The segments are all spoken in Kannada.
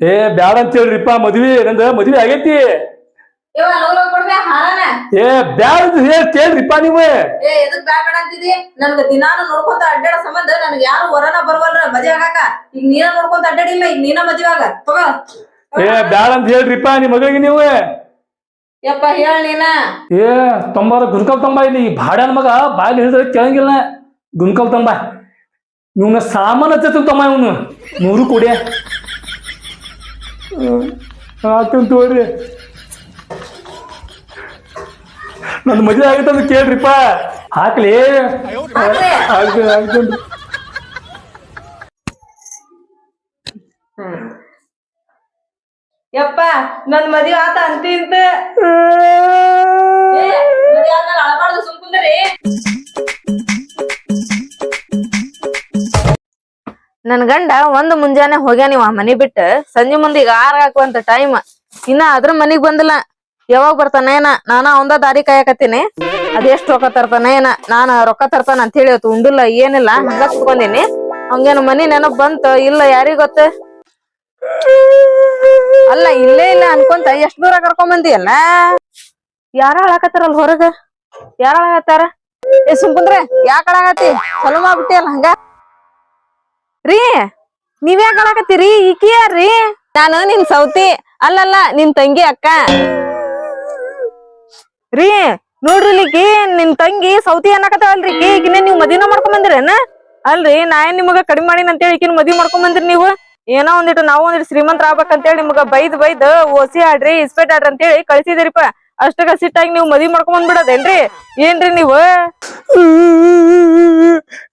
ಏ ಬ್ಯಾಡ ಅಂತ ಹೇಳ್ರಿಪ್ಪ ಮದ್ವಿ ನಂದ ಮದ್ವಿ ಆಗೈತಿ. ಏ ಬ್ಯಾಡ ಅಂತ ಹೇಳ್ ಕೇಳ್ರಿಪ್ಪ ನೀವು. ಏ ಎದಕ್ ಬ್ಯಾಡ ಅಂತಿದಿ? ನನ್ಗ ದಿನಾನು ನೋಡ್ಕೊಂತ ಅಡ್ಡಾಡ ಸಂಬಂಧ ನನ್ಗ ಯಾರು ಹೊರನ ಬರ್ವಲ್ರ ಮದ್ವೆ ಆಗಾಕ ಈಗ ನೀನ ನೋಡ್ಕೊಂತ ಅಡ್ಡಾಡಿಲ್ಲ ಈಗ ನೀನ ಮದ್ವೆ ಆಗ. ತಗೋ. ಏ ಬ್ಯಾಡ ಅಂತ ಹೇಳ್ರಿಪ್ಪ ನಿಮ್ ಮಗಳಿಗೆ ನೀವು. ಯಪ್ಪ ಹೇಳ್ ನೀನ. ಏ ತೊಂಬಾರ ಗುನ್ಕಲ್ ತಂಬ ಇಲ್ಲಿ ಬಾಡ ಭಾಡ್ಯಾನ ಮಗ ಬಾಯಲ್ಲಿ ಹೇಳಿದ್ರೆ ಕೇಳಂಗಿಲ್ಲ. ಗುನ್ಕಲ್ ತಂಬಾ. ಇವನ ಸಾಮಾನ್ಯ ತಮ್ಮ ಇವನು. ನೂರು ಕೊಡಿಯ ಹಾಕ್ತಂತ ತೋರಿ. ನನ್ನ ಮದುವೆ ಅಂತ ಕೇಳ್ರಿಪ್ಪ. ಹಾಕ್ಲಿ. ಆಗ್ತದೆ ಆಗ್ತದೆ ಯಪ್ಪ ನನ್ ಮದುವೆ ಆತ ಅಂತಿ ಇಂತ ನನ್ ಗಂಡ ಒಂದ್ ಮುಂಜಾನೆ ಹೋಗ್ಯಾನಿವ ಮನಿ ಬಿಟ್ಟು. ಸಂಜೆ ಮುಂದೆ ಈಗ ಆರ್ ಹಾಕುವಂತ ಟೈಮ್ ಇನ್ನ ಅದ್ರ ಮನಿಗ್ ಬಂದಿಲ್ಲ. ಯಾವಾಗ ಬರ್ತಾನ ಏನ? ನಾನ ಒಂದ ದಾರಿ ಕಾಯಕತ್ತೀನಿ. ಅದೆಷ್ಟ್ ರೊಕ್ಕ ತರ್ತಾನ ಏನ? ನಾನ ರೊಕ್ಕ ತರ್ತಾನ ಅಂತ ಹೇಳಿ ಅವತ್ತು ಉಂಡಿಲ್ಲ, ಏನಿಲ್ಲ. ಹಂಗ ಕುತ್ಕೊಂಡೀನಿ. ಹಂಗೇನು ಮನಿ ನೆನಪ್ ಬಂತ? ಇಲ್ಲ ಯಾರಿಗ್ ಗೊತ್ತ? ಅಲ್ಲ, ಇಲ್ಲೇ ಇಲ್ಲ ಅನ್ಕೊಂತ. ಎಷ್ಟ್ ದೂರ ಕರ್ಕೊಂಡ್ ಬಂದಿಯಲ್ಲ? ಯಾರ ಅಳಕತ್ತಾರಲ್ಲ ಹೊರಗ? ಯಾರ ಹಾಳಾಗತ್ತಾರ ಏ ಸುಮ್ ಕುಂದ್ರೆ ಯಾಕ ಅಳಗತ್ತಿ ಚಲೋ ಹಂಗ? ರೀ ನೀವ್ಯಾಕ ಅಳಕತ್ತೀರಿ? ಈಕಿ ಯಾರ್ರಿ ನಾನು ನಿನ್ ಸೌತಿ ಅಲ್ಲಲ್ಲ ನಿನ್ ತಂಗಿ ಅಕ್ಕ. ರೀ ನೋಡ್ರಿ ನಿನ್ ತಂಗಿ ಸೌತಿ ಅನ್ನಕತ್ತಾವಲ್ರಿ ಈಕಿ ನೀವು ನೀವ್ ಮದಿನ ಮಾಡ್ಕೊಂಡ್ ಬಂದಿರೇನ? ಅಲ್ರಿ ನಾ ಏನ್ ನಿಮಗ ಕಡಿಮೆ ಮಾಡಿನ ಅಂತೇಳಿ ಈಕಿನ ಮದ್ವಿ ಮಾಡ್ಕೊಂಡ್ ಬಂದ್ರಿ ನೀವು? ಏನೋ ಒಂದಿಟ್ಟು ನಾವು ಒಂದಿಟ್ಟು ಶ್ರೀಮಂತ ಆಗ್ಬೇಕಂತೇಳಿ ನಿಮ್ಗ ಬೈದ್ ಬೈದ್ ಓಸಿ ಆಡ್ರಿ ಇಸ್ಪೆಟ್ ಆಡ್ರಿ ಅಂತೇಳಿ ಕಳ್ಸಿದಿರಿಪ. ಅಷ್ಟಕ್ಕ ಸಿಟ್ಟಾಗಿ ನೀವು ಮದ್ವಿ ಮಾಡ್ಕೊಂಡ್ ಬಂದ್ಬಿಡೋದೇನ್ರಿ? ಏನ್ರಿ ನೀವು?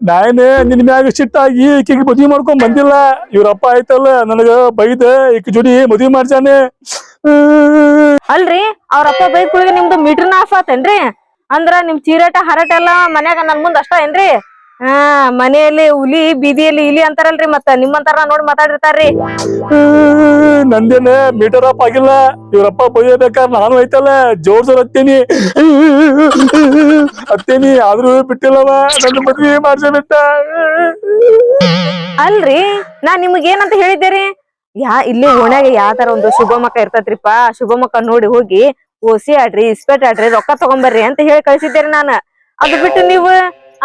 ನಾಯನೇ ನಿನ್ ಮ್ಯಾಗ ಸಿಟ್ಟಾಗಿ ಈಕಿಗೆ ಮದ್ವಿ ಮಾಡ್ಕೊಂಡ್ ಬಂದಿಲ್ಲ. ಇವ್ರಪ್ಪ ಆಯ್ತಲ್ಲ, ನನಗ ಬೈದ, ಈಕಿ ಜೋಡಿ ಮದ್ವಿ ಮಾಡ್ಸಾನೆ ಅಲ್ರಿ, ಅವ್ರಪ್ಪ ಕುಳಿಗೆ ನಿಮ್ದು ಮೀಟರ್ನ ಆಫ್ ಆತೇನ್ರಿ? ಅಂದ್ರ ನಿಮ್ ಚೀರಾಟ, ಹರಟ ಎಲ್ಲ ಮನ್ಯಾಗ ನನ್ ಮುಂದ್ ಅಷ್ಟ ಏನ್ರಿ? ಹಾ ಮನೆಯಲ್ಲಿ ಹುಲಿ ಬೀದಿಯಲ್ಲಿ ಇಲಿ ಅಂತಾರಲ್ರಿ ಮತ್ತ ನಿಮ್ಮಂತಾರ ನೋಡಿ ಮಾತಾಡಿರ್ತಾರ್ರಿ. ನಂದೇನ ಮೀಟರ್ ಅಪ್ ಆಗಿಲ್ಲ. ಇವ್ರಪ್ಪ ಬೈಯಬೇಕಾರ ನಾನು ಐತಲ್ಲ ಜೋರ್ ಜೋರ್ ಹತ್ತೇನಿ. ಹತ್ತೇನಿ ಆದ್ರೂ ಬಿಟ್ಟಿಲ್ಲವ ನನ್ನ ಮದ್ವಿ ಮಾಡ್ಸಬಿಟ್ಟ ಅಲ್ರಿ ನಾ ನಿಮ್ಗೆ ಏನಂತ ಹೇಳಿದ್ದೇರಿ? ಯಾ ಇಲ್ಲಿ ಓಣ್ಯಾಗ ಯಾವ ತರ ಒಂದು ಶುಭಮಕ್ಕ ಇರ್ತತ್ರಿಪ್ಪ ಶುಭಮಕ್ಕ ನೋಡಿ ಹೋಗಿ ಓಸಿ ಆಡ್ರಿ ಇಸ್ಪೆಟ್ ಆಡ್ರಿ ರೊಕ್ಕ ತಗೊಂಬರ್ರಿ ಅಂತ ಹೇಳಿ ಕಳ್ಸಿದ್ದೇರಿ ನಾನು. ಅದು ಬಿಟ್ಟು ನೀವು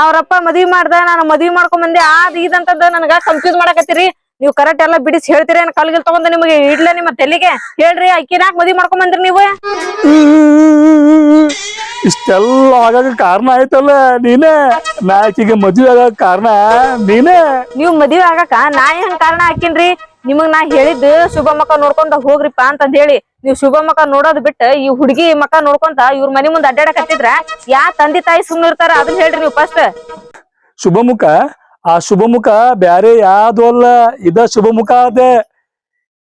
ಅವ್ರಪ್ಪ ಮದ್ವಿ ಮಾಡ್ದ ನಾನು ಮದ್ವಿ ಮಾಡ್ಕೊಂಡ್ ಬಂದೆ. ಆದ್ ಇದಂತದ್ದು ನನಗ ಕನ್ಫ್ಯೂಸ್ ಮಾಡಕತ್ತೀರಿ. ನೀವು ಕರೆಕ್ಟ್ ಎಲ್ಲ ಬಿಡಿಸಿ ಹೇಳ್ತೀರಿ ಏನ್ ಕಲ್ಗಿಲ್ ತಗೊಂಡ ನಿಮಗೆ ಇಡ್ಲ ನಿಮ್ಮ ತೆಲಿಗೆ? ಹೇಳ್ರಿ ಅಕ್ಕಿನಾಕ್ ಮದ್ವಿ ಮಾಡ್ಕೊಂಡ್ ಬಂದ್ರಿ ನೀವು. ಇಷ್ಟೆಲ್ಲ ಆಗಾಗ ಕಾರಣ ಆಯ್ತಲ್ಲ ನೀನೇ? ನಾ ಆಕಿಗೆ ಮದ್ವೆ ಆಗಾಕ ಕಾರಣ ನೀನೇ? ನೀವ್ ಮದ್ವಿ ಆಗಾಕ ನಾ ಏನ್ ಕಾರಣ ಹಾಕಿನ್ರಿ? ನಿಮಗ್ ನಾ ಹೇಳಿದ್ದು ಶುಭ ಮಕ್ಕ ನೋಡ್ಕೊಂಡ ಹೋಗ್ರಿಪ್ಪ ಅಂತಂದ್ ಹೇಳಿ. ನೀವ್ ಶುಭ ಮಕ ನೋಡೋದ್ ಬಿಟ್ಟ ಈ ಹುಡುಗಿ ಮಕ ನೋಡ್ಕೊಂತ ಇವ್ರ ಮನಿ ಮುಂದ್ ಅಡ್ಡಾಡಕತ್ತಿದ್ರ ಯಾ ತಂದೆ ತಾಯಿ ಸುಮ್ನ ಇರ್ತಾರ? ಅದನ್ನ ಹೇಳ್ರಿ ನೀವು ಫಸ್ಟ್ ಶುಭಮುಖ ಆ ಶುಭಮುಖ ಬ್ಯಾರೆ ಯಾವ್ದು ಅಲ್ಲ. ಇದ ಶುಭಮುಖ ಅದೇ.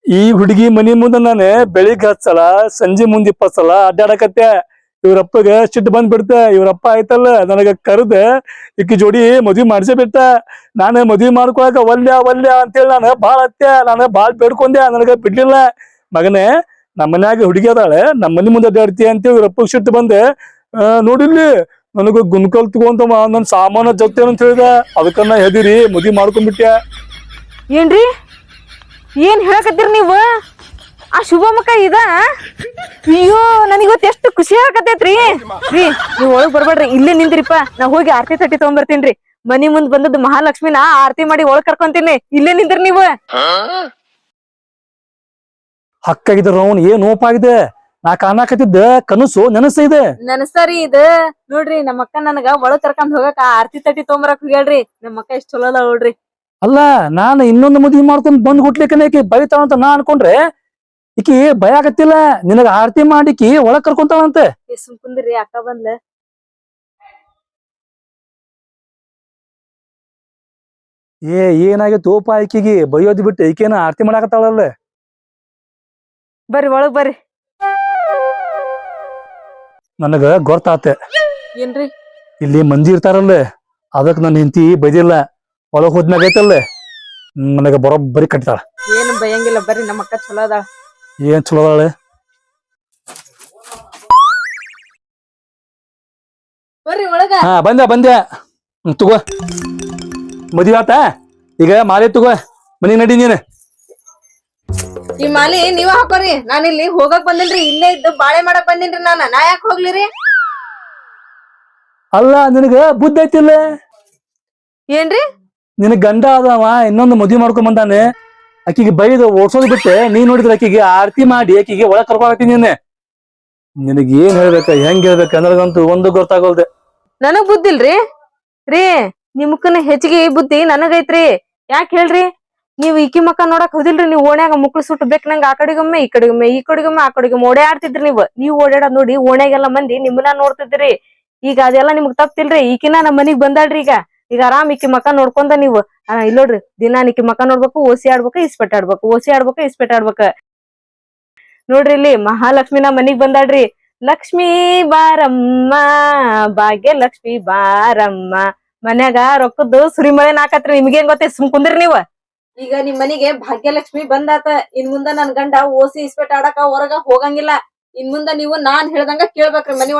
ಈ ಹುಡುಗಿ ಮನಿ ಮುಂದ ನಾನು ಬೆಳಿಗ್ಗೆ ಹತ್ ಸಲ, ಸಂಜೆ ಮುಂದ್ ಇಪ್ಪತ್ ಸಲ ಅಡ್ಡಾಡಕತ್ತೆ. ಇವ್ರಪ್ಪಗ ಸಿಟ್ಟು ಬಂದ್ ಬಿಡ್ತ ಇವ್ರಪ್ಪ ಆಯ್ತಲ್ಲ, ನನಗ ಕರೆದ ಇಕ್ಕಿ ಜೋಡಿ ಮದ್ವಿ ಮಾಡ್ಸೇ ಬಿಟ್ಟ ನಾನು ಮದ್ವಿ ಮಾಡ್ಕೊಳಕ ಒಲ್ಯ ಒಲ್ಯ ಅಂತೇಳಿ ನಾನು ಬಾಳ ಹತ್ಯ, ನಾನು ಬಾಳ್ ಬೇಡ್ಕೊಂಡೆ, ನನಗ ಬಿಡ್ಲಿಲ್ಲ. ಮಗನೇ ನಮ್ಮ ಮನ್ಯಾಗ ಹುಡುಗಿ ಅದಾಳೆ ನಮ್ಮ ಮನೆ ಮುಂದೆ ಅಡ್ಡಾಡ್ತಿ ಅಂತೇಳಿ ರಪ್ಪಕ್ಷ ಇಟ್ಟು ಬಂದೆ. ಆ, ನೋಡಿಲ್ಲಿ ನನಗ ಗುನ್ಕಲ್ ತಗೊಂತ ನನ್ ಸಾಮಾನ ಜೊತೆ ಅಂತ ಹೇಳಿದ. ಅದಕ್ಕನ್ನ ಹೆದಿರಿ ಮುದಿ ಮಾಡ್ಕೊಂಡ್ಬಿಟ್ಟ ಏನ್ರಿ? ಏನ್ ಹೇಳಕತ್ತೀರಿ ನೀವು? ಆ ಶುಭ ಮಕ್ಕ ಇದ? ಅಯ್ಯೋ ನನಗೆ ಇವತ್ತು ಎಷ್ಟು ಖುಷಿ ಆಗತೈತ್ರಿ. ರೀ ನೀವು ಒಳಗ್ ಬರ್ಬೇಡ್ರಿ ಇಲ್ಲೇ ನಿಂದ್ರಿಪ್ಪ. ನಾ ಹೋಗಿ ಆರತಿ ತಟ್ಟಿ ತಗೊಂಡ್ಬರ್ತೀನ್ರಿ ಮನಿ ಮುಂದ್ ಬಂದದ್ದು ಮಹಾಲಕ್ಷ್ಮಿನ ಆರತಿ ಮಾಡಿ ಒಳಗ್ ಕರ್ಕೊಂತೀನಿ. ಇಲ್ಲೇ ನಿಂದ್ರಿ ನೀವು. ಹಕ್ಕಾಗಿದ್ರ ಅವ್ನು ಏನ್ ನೋಪಾಗಿದೆ ನಾ ಕಾಣಾಕತ್ತಿದ್ದ ಕನಸು ನೆನಸ ಇದೆ. ನನಸರಿ ಇದ. ನೋಡ್ರಿ ನಮ್ಮಕ್ಕ ನನಗ ಒಳಗ್ ಕರ್ಕೊಂಡ್ ಹೋಗಕ ಆರತಿ ತಟ್ಟಿ ತೊಂಬರಕ್ ಹೇಳ್ರಿ ನಮ್ಮಕ್ಕ ಎಷ್ಟ್ ಚಲೋ ಅದ ನೋಡ್ರಿ. ಅಲ್ಲ ನಾನು ಇನ್ನೊಂದು ಮದ್ವಿ ಮಾಡ್ಕೊಂಡ್ ಬಂದ್ ಹುಟ್ಲಿಕ್ಕನ ಈಕಿ ಬೈತಾಳ ಅಂತ ನಾ ಅನ್ಕೊಂಡ್ರೆ ಈಕಿ ಭಯ ಆಗತ್ತಿಲ್ಲ. ನಿನಗ ಆರತಿ ಮಾಡಿಕಿ ಒಳಗ್ ಕರ್ಕೊಂತಾಳಂತೆ. ಸುಮ್ಕುಂದ್ರಿ ಸುಮ್ ಕುಂದ್ರಿ ಅಕ್ಕ ಬಂದ್ಲ. ಏ ಏನಾಗಿತ್ತು? ಓಪ ಈಕಿಗೆ ಬೈಯೋದ್ ಬಿಟ್ಟು ಈಕೇನ ಆರತಿ ಮಾಡಾಕತ್ತಾಳಲ್ಲ? ಬರ್ರಿ ಒಳಗ್ ಬರ್ರಿ. ನನಗ ಗೊತ್ತಾತೆ ಏನ್ರಿ? ಇಲ್ಲಿ ಮಂದಿ ಇರ್ತಾರಲ್ಲ ಅದಕ್ ನನ್ನ ಹೆಂಡತಿ ಬೈದಿಲ್ಲ ಒಳಗ್ ಹೋದ್ಮ್ಯಾಗ ಐತಲ್ಲ ನನಗ ಬರೋಬ್ಬರಿ ಕಟ್ತಾಳ ಏನು ಬೈಯಂಗಿಲ್ಲ ಬರ್ರಿ ನಮ್ಮ ಅಕ್ಕ ಚಲೋ ಅದ ಏನ್ ಚಲೋ ಅದಾಳೆ? ಬರ್ರಿ ಒಳಗ. ಹಾ ಬಂದೆ ಬಂದೆ. ಹ್ಮ್, ತಗೋ. ಮದುವೆ ಆತ? ಈಗ ಮಾಲೆ ತಗೋ. ಮನೆಗೆ ನಡಿ ನೀನು. ಈ ಮಾಲಿ ನೀವ ಹಾಕೋರಿ ನಾನು ಇಲ್ಲಿ ಹೋಗಕ್ ಬಂದಿನ್ರಿ ಇಲ್ಲೇ ಇದ್ದು ಬಾಳೆ ಮಾಡಕ್ ಬಂದಿನ್ರಿ ನಾನ. ನಾ ಯಾಕೆ ಹೋಗ್ಲಿರಿ ಅಲ್ಲ ನಿನಗ ಬುದ್ಧಿ ಐತಿಲ್ಲ ಏನ್ರಿ? ನಿನ್ ಗಂಡ ಅದಾವ ಇನ್ನೊಂದು ಮದ್ವಿ ಮಾಡ್ಕೊಂಡ್ ಬಂದಾನೆ. ಅಕ್ಕಿಗೆ ಬೈದು ಓಡ್ಸೋದ್ ಬಿಟ್ಟೆ. ನೀ ನೋಡಿದ್ರೆ ಅಕ್ಕಿಗೆ ಆರತಿ ಮಾಡಿ ಆಕಿಗೆ ಒಳಗ್ ಕರ್ಕೊಳತಿ ನೀನೆ. ನಿನಗ್ ಏನ್ ಹೇಳ್ಬೇಕ ಹೆಂಗ್ ಹೇಳ್ಬೇಕ ಅನ್ನೋದಂತೂ ಒಂದು ಗೊತ್ತಾಗೋಲ್ದೆ. ನನಗ್ ಬುದ್ಧಿಲ್ರಿ ರೀ ನಿಮ್ಕನ ಹೆಚ್ಚಿಗೆ ಬುದ್ಧಿ ನನಗೈತ್ರಿ. ಯಾಕೆ ಹೇಳ್ರಿ? ನೀವ್ ಈಕಿ ಮಕ್ಕ ನೋಡಕ್ ಹೋದಿಲ್ರಿ? ನೀವು ಓಣ್ಯಾಗ ಮುಕ್ಳು ಸುಟ್ಟು ಬೇಕ್ ನಂಗ ಆ ಕಡೆಗೊಮ್ಮೆ, ಈ ಕಡೆಗೊಮ್ಮೆ ಈ ಕಡೆಗೊಮ್ಮೆ, ಆ ಕಡೆಗೊಮ್ಮೆ ಓಡಾಡ್ತಿದ್ರಿ ನೀವು. ನೀವ್ ಓಡಾಡೋದ್ ನೋಡಿ ಓಣ್ಯಾಗೆಲ್ಲ ಮಂದಿ ನಿಮ್ಮನ್ನ ನೋಡ್ತಿದ್ರಿ. ಈಗ ಅದೆಲ್ಲ ನಿಮ್ಗ್ ತಪ್ತಿಲ್ರಿ? ಈಕಿನ ನಮ್ಮ ಮನಿಗ್ ಬಂದಾಳ್ರಿ ಈಗ. ಈಗ ಆರಾಮ್ ಈಕಿ ಮಕ್ಕ ನೋಡ್ಕೊಂಡ ನೀವು. ಇಲ್ಲೋಡ್ರಿ ದಿನಾ ಈಕಿ ಮಕ್ಕ ನೋಡ್ಬೇಕು, ಓಸಿ ಆಡ್ಬೇಕು, ಇಸ್ಪೆಟ್ ಆಡ್ಬೇಕು, ಓಸಿ ಆಡ್ಬೇಕು, ಇಸ್ಪೆಟ್ ಆಡ್ಬೇಕು. ನೋಡ್ರಿ ಇಲ್ಲಿ ಮಹಾಲಕ್ಷ್ಮಿ ನಮ್ ಮನಿಗ್ ಬಂದಾಳ್ರಿ. ಲಕ್ಷ್ಮೀ ಬಾರಮ್ಮ, ಭಾಗ್ಯ ಲಕ್ಷ್ಮಿ ಬಾರಮ್ಮ. ಮನ್ಯಾಗ ರೊಕ್ಕದ್ದು ಸುರಿಮಳೆ ನಾಕತ್ರಿ ನಿಮ್ಗೇನ್ ಗೊತ್ತೇ ಸುಮ್ ಕುಂದ್ರಿ ನೀವ್. ಈಗ ನಿಮ್ ಮನಿಗೆ ಭಾಗ್ಯಲಕ್ಷ್ಮಿ ಬಂದಾತ. ಇನ್ ಮುಂದ ನನ್ ಗಂಡ ಓಸಿ ಇಸ್ಪೆಟ್ ಆಡಕ ಹೊರಗ ಹೋಗಂಗಿಲ್ಲ. ಇನ್ ಮುಂದ ನೀವು ನಾನ್ ಹೇಳ್ದಂಗ ಕೇಳ್ಬೇಕ್ರಿ ಮನಿ